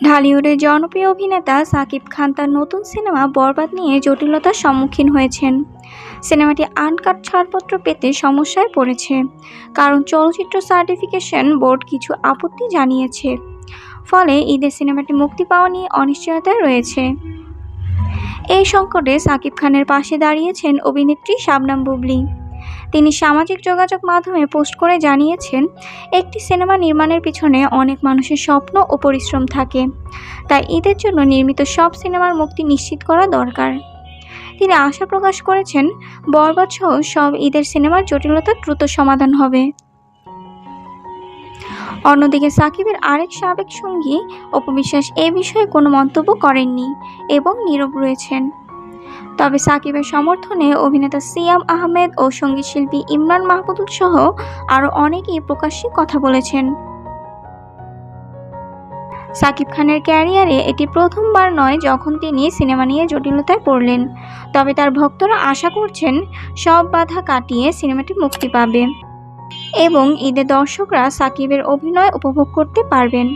ঢালিউডের জনপ্রিয় অভিনেতা সাকিব খান তার নতুন সিনেমা বরবাদ নিয়ে জটিলতার সম্মুখীন হয়েছেন। সিনেমাটি আনকাট ছাড়পত্র পেতে সমস্যায় পড়েছে, কারণ চলচ্চিত্র সার্টিফিকেশন বোর্ড কিছু আপত্তি জানিয়েছে। ফলে ঈদের সিনেমাটি মুক্তি পাওয়া নিয়ে অনিশ্চয়তায় রয়েছে। এই সংকটে সাকিব খানের পাশে দাঁড়িয়েছেন অভিনেত্রী শাবনাম বুবলি। তিনি সামাজিক যোগাযোগ মাধ্যমে পোস্ট করে জানিয়েছেন, একটি সিনেমা নির্মাণের পিছনে অনেক মানুষের স্বপ্ন ও পরিশ্রম থাকে। তাই ঈদের জন্য নির্মিত সব সিনেমার মুক্তি নিশ্চিত করা দরকার। তিনি আশা প্রকাশ করেছেন, বরবাদ সহ সব ঈদের সিনেমার জটিলতা দ্রুত সমাধান হবে। অন্যদিকে সাকিবের আরেক সাবেক সঙ্গী অপবিশ্বাস এ বিষয়ে কোনো মন্তব্য করেননি এবং নীরব রয়েছেন। তবে সাকিবের সমর্থনে অভিনেতা সিয়াম আহমেদ ও সঙ্গীতশিল্পী ইমরান মাহমুদুল সহ আরও অনেকেই প্রকাশ্যে কথা বলেছেন। সাকিব খানের ক্যারিয়ারে এটি প্রথমবার নয় যখন তিনি সিনেমা নিয়ে জটিলতায় পড়লেন। তবে তার ভক্তরা আশা করছেন সব বাধা কাটিয়ে সিনেমাটি মুক্তি পাবে এবং ঈদে দর্শকরা সাকিবের অভিনয় উপভোগ করতে পারবেন।